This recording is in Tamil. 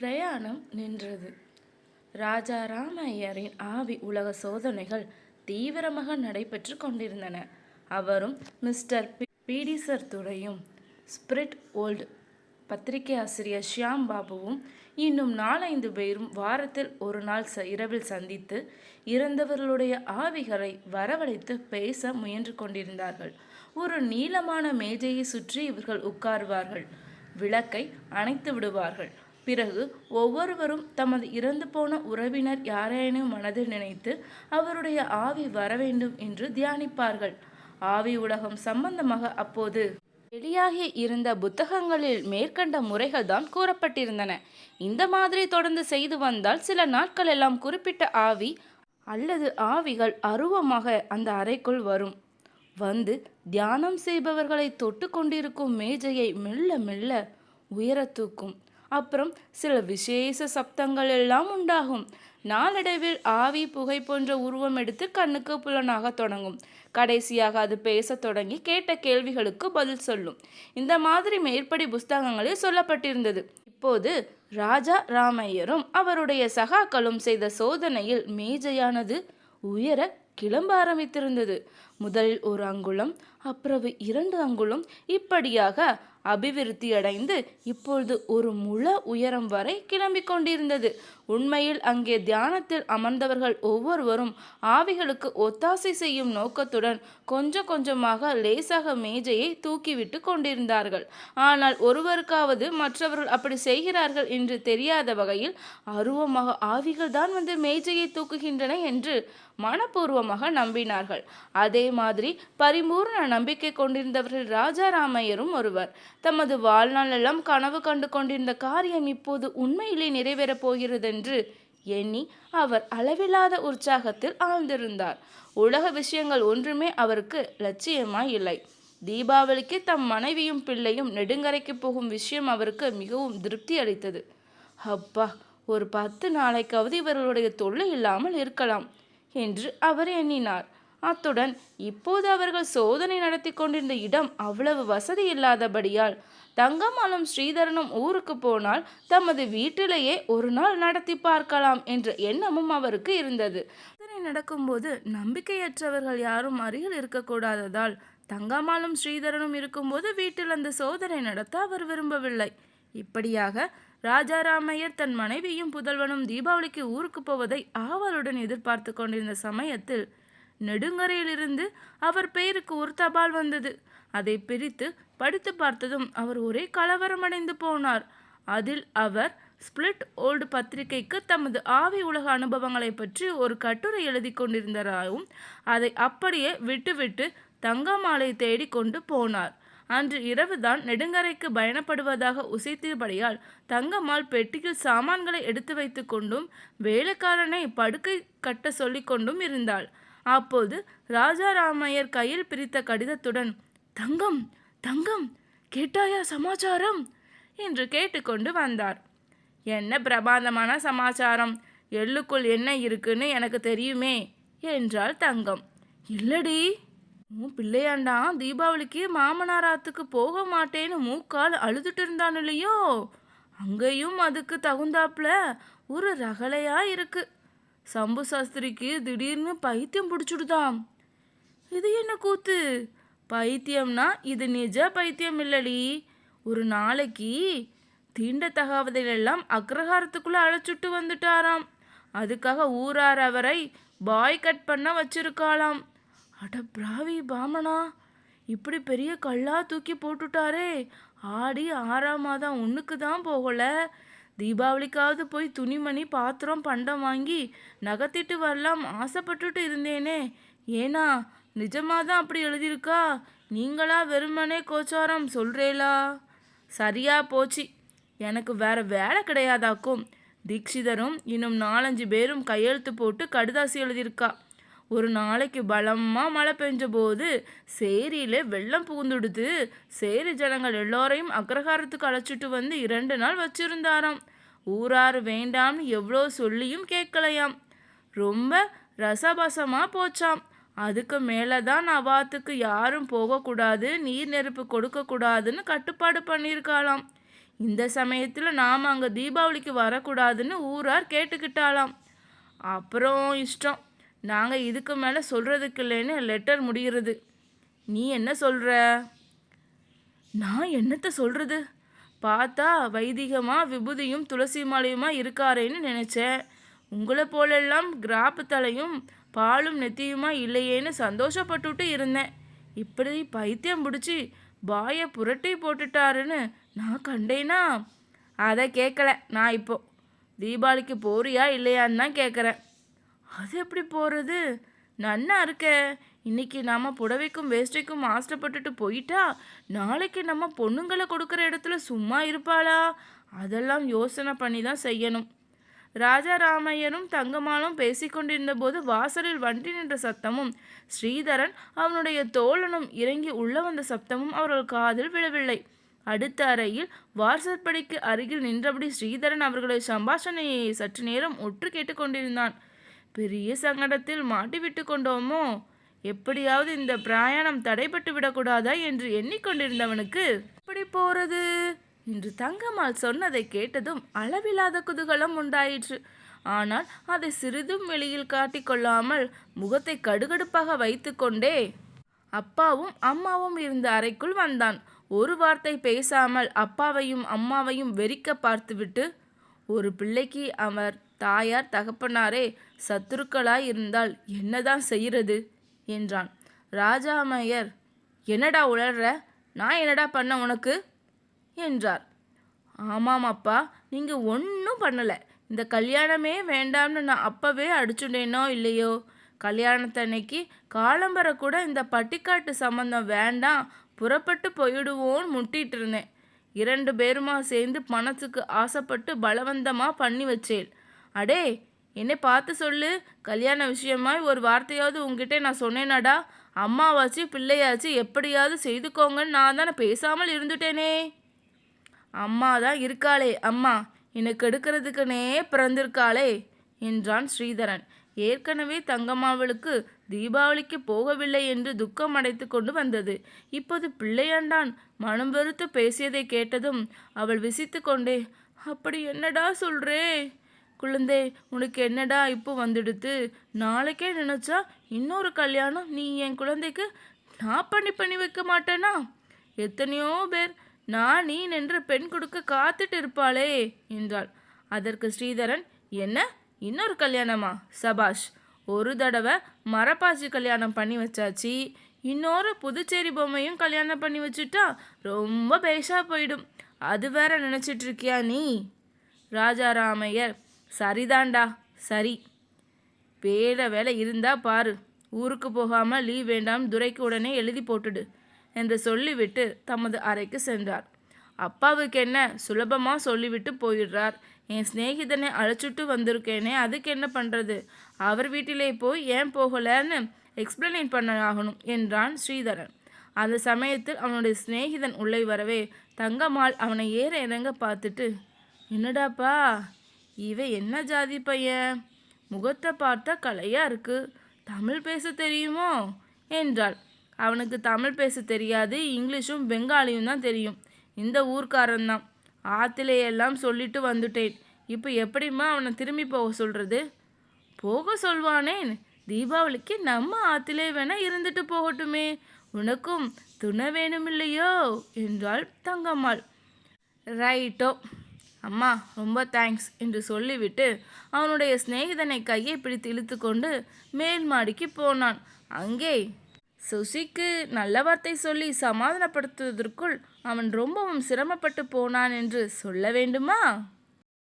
பிரயாணம் நின்றது. ராஜா ராமையரின் ஆவி உலக சோதனைகள் தீவிரமாக நடைபெற்று கொண்டிருந்தன. அவரும் மிஸ்டர் பீடிசர் துறையும் ஸ்பிரிட் ஓல்டு பத்திரிகை ஆசிரியர் ஷியாம் பாபுவும் இன்னும் நாலைந்து பேரும் வாரத்தில் ஒரு நாள் ச இரவில் சந்தித்து இறந்தவர்களுடைய ஆவிகளை வரவழைத்து பேச முயன்று கொண்டிருந்தார்கள். ஒரு நீளமான மேஜையை சுற்றி இவர்கள் உட்காருவார்கள். விளக்கை அணைத்து விடுவார்கள். பிறகு ஒவ்வொருவரும் தமது இறந்து போன உறவினர் யாரேனும் மனதில் நினைத்து அவருடைய ஆவி வரவேண்டும் என்று தியானிப்பார்கள். ஆவி உலகம் சம்பந்தமாக அப்போது வெளியாகி இருந்த புத்தகங்களில் மேற்கண்ட முறைகள் தான் கூறப்பட்டிருந்தன. இந்த மாதிரி தொடர்ந்து செய்து வந்தால் சில நாட்கள் எல்லாம் குறிப்பிட்ட ஆவி அல்லது ஆவிகள் அருவமாக அந்த அறைக்குள் வரும். வந்து தியானம் செய்பவர்களை தொட்டு கொண்டிருக்கும் மேஜையை மெல்ல மெல்ல உயரத் தூக்கும். அப்புறம் சில விசேஷ சப்தங்கள் எல்லாம் உண்டாகும். நாளடைவில் ஆவி புகை போன்ற உருவம் எடுத்து கண்ணுக்கு புலனாக தொடங்கும். கடைசியாக அது பேசத் தொடங்கி கேட்ட கேள்விகளுக்கு பதில் சொல்லும். இந்த மாதிரி மேற்படி புஸ்தகங்களில் சொல்லப்பட்டிருந்தது. இப்போது ராஜா ராமையரும் அவருடைய சகாக்களும் செய்த சோதனையில் மேஜையானது உயர கிளம்ப ஆரம்பித்திருந்தது. முதலில் ஒரு அங்குலம் அப்புறவு இரண்டு அங்குலம் இப்படியாக அபிவிருத்தி அடைந்து இப்பொழுது ஒரு முழ உயரம் வரை கிளம்பிக் கொண்டிருந்தது. உண்மையில் அங்கே தியானத்தில் அமர்ந்தவர்கள் ஒவ்வொருவரும் ஆவிகளுக்கு ஒத்தாசை செய்யும் நோக்கத்துடன் கொஞ்சம் கொஞ்சமாக லேசாக மேஜையை தூக்கிவிட்டு கொண்டிருந்தார்கள். ஆனால் ஒருவருக்காவது மற்றவர்கள் அப்படி செய்கிறார்கள் என்று தெரியாத வகையில் அருவமாக ஆவிகள் தான் வந்து மேஜையை தூக்குகின்றன என்று மனப்பூர்வமாக நம்பினார்கள். அதே மாதிரி பரிபூர்ண நம்பிக்கை கொண்டிருந்தவர்கள் ராஜாராமையரும் ஒருவர். தமது வாழ்நாளெல்லாம் கனவு கண்டு கொண்டிருந்த காரியம் இப்போது உண்மையிலே நிறைவேறப் போகிறது என்று எண்ணி அவர் அளவில்லாத உற்சாகத்தில் ஆழ்ந்திருந்தார். உலக விஷயங்கள் ஒன்றுமே அவருக்கு லட்சியமாய் இல்லை தீபாவளிக்கு தம் மனைவியும் பிள்ளையும் நெடுங்கரைக்கு போகும் விஷயம் அவருக்கு மிகவும் திருப்தி அளித்தது. அப்பா ஒரு பத்து நாளைக்காவது இவர்களுடைய தொல்லை இல்லாமல் இருக்கலாம் என்று அவர் எண்ணினார். அத்துடன் இப்போது அவர்கள் சோதனை நடத்தி கொண்டிருந்த இடம் அவ்வளவு வசதி இல்லாதபடியால் தங்கம்மாளும் ஸ்ரீதரனும் ஊருக்கு போனால் தமது வீட்டிலேயே ஒரு நாள் நடத்தி பார்க்கலாம் என்ற எண்ணமும் அவருக்கு இருந்தது. சோதனை நடக்கும்போது நம்பிக்கையற்றவர்கள் யாரும் அருகில் இருக்கக்கூடாததால் தங்கமாலும் ஸ்ரீதரனும் இருக்கும்போது வீட்டில் அந்த சோதனை நடத்த அவர் விரும்பவில்லை. இப்படியாக ராஜாராமையர் தன் மனைவியும் புதல்வனும் தீபாவளிக்கு ஊருக்கு போவதை ஆவலுடன் எதிர்பார்த்து கொண்டிருந்த சமயத்தில் நெடுங்கரையிலிருந்து அவர் பெயருக்கு ஒரு தபால் வந்தது. அதை பிரித்து படித்து பார்த்ததும் அவர் ஒரே கலவரமடைந்து போனார். அதில் அவர் ஸ்பிளிட் ஓல்டு பத்திரிகைக்கு தமது ஆவி உலக அனுபவங்களை பற்றி ஒரு கட்டுரை எழுதி கொண்டிருந்ததாகவும் அதை அப்படியே விட்டுவிட்டு தங்கமாலை தேடி கொண்டு போனார். அன்று இரவுதான் நெடுங்கரைக்கு பயணப்படுவதாக உசைத்தபடியால் தங்கம்மாள் பெட்டியில் சாமான்களை எடுத்து வைத்து கொண்டும் வேலைக்காரனை படுக்கை கட்ட சொல்லிக்கொண்டும் இருந்தாள். அப்போது ராஜாராமையர் கையில் பிரித்த கடிதத்துடன் தங்கம் தங்கம் கேட்டாயா சமாச்சாரம்? என்று கேட்டுக்கொண்டு வந்தார். என்ன பிரபாதமான சமாச்சாரம்? எள்ளுக்குள் என்ன இருக்குன்னு எனக்கு தெரியுமே என்றாள் தங்கம். இல்லடி உன் பிள்ளையாண்டா தீபாவளிக்கு மாமனாராத்துக்கு போக மாட்டேன்னு மூக்கால் அழுதுட்டு இருந்தான் இல்லையோ அங்கேயும் அதுக்கு தகுந்தாப்புல ஒரு ரகலையா இருக்கு. சம்பு சாஸ்திரிக்கு திடீர்னு பைத்தியம் பிடிச்சிடுதாம். இது என்ன கூத்து? பைத்தியம்னா இது நிஜ பைத்தியம் இல்லடி. ஒரு நாளைக்கு தீண்டத்தகாவதையெல்லாம் அக்ரஹாரத்துக்குள்ளே அழைச்சிட்டு வந்துட்டாராம். அதுக்காக ஊரார் அவரை பாய் கட் பண்ண வச்சிருக்காளாம். அட பிராவி பாமனா இப்படி பெரிய கல்லா தூக்கி போட்டுட்டாரே. ஆடி ஆறாம் மாதம் ஒன்றுக்கு தான் போகலை. தீபாவளிக்காவது போய் துணிமணி பாத்திரம் பண்டம் வாங்கி நகர்த்திட்டு வரலாம். ஆசைப்பட்டுட்டு இருந்தேனே. ஏன்னா நிஜமாக தான் அப்படி எழுதியிருக்கா? நீங்களா வெறுமனே கோச்சாரம் சொல்கிறேளா சரியா போச்சு. எனக்கு வேற வேலை கிடையாதாக்கும். தீக்ஷிதரும் இன்னும் நாலஞ்சு பேரும் கையெழுத்து போட்டு கடுதாசி எழுதியிருக்கா. ஒரு நாளைக்கு பலமாக மழை பெஞ்ச போது சேரியில் வெள்ளம் புகுந்துடுது. சேரி ஜனங்கள் எல்லோரையும் அக்ரஹாரத்துக்கு அழைச்சிட்டு வந்து இரண்டு நாள் வச்சிருந்தாராம். ஊரார் வேண்டாம்னு எவ்வளோ சொல்லியும் கேட்கலையாம். ரொம்ப ரசபசமாக போச்சாம். அதுக்கு மேலே தான் நவாத்துக்கு யாரும் போகக்கூடாது நீர் நெருப்பு கொடுக்கக்கூடாதுன்னு கட்டுப்பாடு பண்ணியிருக்காளாம். இந்த சமயத்தில் நாம் அங்கே தீபாவளிக்கு வரக்கூடாதுன்னு ஊரார் கேட்டுக்கிட்டாலாம் அப்புறம் இஷ்டம். நாங்கள் இதுக்கு மேலே சொல்கிறதுக்கு இல்லைன்னு லெட்டர் முடிகிறது. நீ என்ன சொல்கிற நான் என்னத்தை சொல்கிறது பார்த்தா வைதிகமாக விபூதியும் துளசி மாலையுமா இருக்காரேன்னு நினச்சேன். உங்களை போலெல்லாம் கிராப்பு தலையும் பாலும் நெத்தியுமா இல்லையேன்னு சந்தோஷப்பட்டுட்டு இருந்தேன். இப்படி பைத்தியம் பிடிச்சி பாயை புரட்டி போட்டுட்டாருன்னு நான் கண்டேனா? அதை கேட்கல நான் இப்போ. தீபாவளிக்கு போறியா இல்லையான்னு தான் கேட்குறேன் அது எப்படி போகிறது நன்னா இருக்க. இன்னைக்கு நாம் புடவைக்கும் வேஷ்டிக்கும் ஆசைப்பட்டுட்டு போயிட்டா நாளைக்கு நம்ம பொண்ணுங்களை கொடுக்குற இடத்துல சும்மா இருப்பாளா? அதெல்லாம் யோசனை பண்ணி தான் செய்யணும். ராஜாராமையனும் தங்கமாலும் பேசிக்கொண்டிருந்தபோது பேசிக்கொண்டிருந்த போது வாசலில் வண்டி நின்ற சத்தமும் ஸ்ரீதரன் அவனுடைய தோழனும் இறங்கி உள்ள வந்த சப்தமும் அவர்கள் காதில் விழவில்லை. அடுத்த அறையில் வாசற்படிக்கு அருகில் நின்றபடி ஸ்ரீதரன் அவர்களுடைய சம்பாஷணையை சற்று நேரம் ஒற்று கேட்டுக்கொண்டிருந்தான் பெரிய சங்கடத்தில் மாட்டிவிட்டு கொண்டோமோ? எப்படியாவது இந்த பிரயாணம் தடைபட்டு விடக்கூடாதா என்று எண்ணிக்கொண்டிருந்தவனுக்கு எப்படி போறது? என்று தங்கம்மாள் சொன்னதை கேட்டதும் அளவில்லாத குதூகலம் உண்டாயிற்று. ஆனால் அதை சிறிதும் வெளியில் காட்டிக்கொள்ளாமல் முகத்தை கடுகடுப்பாக வைத்துக்கொண்டே அப்பாவும் அம்மாவும் இருந்த அறைக்குள் வந்தான். ஒரு வார்த்தை பேசாமல் அப்பாவையும் அம்மாவையும் வெறிக்க பார்த்துவிட்டு ஒரு பிள்ளைக்கு அவர் தாயார் தகப்பனாரே சத்துருக்களாய் இருந்தால் என்னதான் செய்கிறது? என்றான். ராஜாமையர் என்னடா உளற நான் என்னடா பண்ண உனக்கு? என்றார். ஆமாம் அப்பா நீங்கள் ஒன்றும் பண்ணலை. இந்த கல்யாணமே வேண்டாம்னு நான் அப்போவே அடிச்சுட்டேனோ இல்லையோ? கல்யாணத்தன்னைக்கு காலம்பர கூட இந்த பட்டிக்காட்டு சம்மந்தம் வேண்டாம் புறப்பட்டு போயிடுவோன்னு முட்டிகிட்டு இருந்தேன். இரண்டு பேருமா சேர்ந்து பணத்துக்கு ஆசைப்பட்டு பலவந்தமாக பண்ணி வச்சேன் அடே என்னை பார்த்து சொல்லு கல்யாண விஷயமாய் ஒரு வார்த்தையாவது உங்ககிட்ட நான் சொன்னேனாடா? அம்மாவாச்சு பிள்ளையாச்சு எப்படியாவது செய்துக்கோங்கன்னு நான் தானே பேசாமல் இருந்துட்டேனே? அம்மா தான் இருக்காளே அம்மா எனக்கு எடுக்கிறதுக்குனே பிறந்திருக்காளே என்றான் ஸ்ரீதரன். ஏற்கனவே தங்கம்மாவளுக்கு தீபாவளிக்கு போகவில்லை என்று துக்கம் அடைத்து கொண்டு வந்தது. இப்போது பிள்ளையாண்டான். மனம் வெறுத்து பேசியதை கேட்டதும் அவள் விசித்து கொண்டே அப்படி என்னடா சொல்றே? குழந்தை உனக்கு என்னடா இப்போ வந்துடுத்து? நாளைக்கே நினச்சா இன்னொரு கல்யாணம் நீ என் குழந்தைக்கு நான் பண்ணி பண்ணி வைக்க மாட்டேனா? எத்தனையோ பேர் நான் நீ நின்று பெண் கொடுக்க காத்துட்டு இருப்பாளே என்றாள். அதற்கு ஸ்ரீதரன் என்ன? இன்னொரு கல்யாணமா? சபாஷ் ஒரு தடவை மரப்பாச்சி கல்யாணம் பண்ணி வச்சாச்சு. இன்னொரு புதுச்சேரி பொம்மையும் கல்யாணம் பண்ணி வச்சுட்டா ரொம்ப பேஷாக போயிடும். அது வேற நினச்சிட்டு இருக்கியா நீ? ராஜாராமையர் சரிதான்டா சரி. வேலை வேலை இருந்தா பாரு. ஊருக்கு போகாமல் லீவ் வேண்டாம் துரைக்கு உடனே எழுதி போட்டுடு. என்று சொல்லிவிட்டு தமது அறைக்கு சென்றார். அப்பாவுக்கு என்ன சுலபமாக சொல்லிவிட்டு போயிடுறார். என் சிநேகிதனை அழைச்சிட்டு வந்திருக்கேனே அதுக்கு என்ன பண்ணுறது அவர் வீட்டிலே போய் ஏன் போகலன்னு எக்ஸ்பிளனைன் பண்ண ஆகணும் என்றான் ஸ்ரீதரன். அந்த சமயத்தில் அவனுடைய சிநேகிதன் உள்ளே வரவே தங்கம்மாள் அவனை ஏற இறங்க பார்த்துட்டு என்னடாப்பா இவ என்ன ஜாதி பையன்? முகத்தை பார்த்தா கலையாக இருக்குது தமிழ் பேச தெரியுமோ? என்றாள். அவனுக்கு தமிழ் பேச தெரியாது இங்கிலீஷும் பெங்காலியும் தான் தெரியும். இந்த ஊர்க்காரன் தான் ஆத்திலேயெல்லாம் சொல்லிட்டு வந்துட்டேன். இப்போ எப்படிம்மா அவனை திரும்பி போக சொல்கிறது போக சொல்வானேன் தீபாவளிக்கு நம்ம ஆத்திலே வேணா இருந்துட்டு போகட்டுமே. உனக்கும் துணை வேணுமில்லையோ? என்றாள் தங்கம்மாள். ரைட்டோ. அம்மா ரொம்ப தேங்க்ஸ் என்று சொல்லிவிட்டு அவனுடைய சிநேகிதனை கையை பிடித்து இழுத்துக்கொண்டு மேல் மாடிக்கு போனான். அங்கே சுசிக்கு நல்ல வார்த்தை சொல்லி சமாதானப்படுத்துவதற்குள் அவன் ரொம்பவும் சிரமப்பட்டு போனான் என்று சொல்ல வேண்டுமா?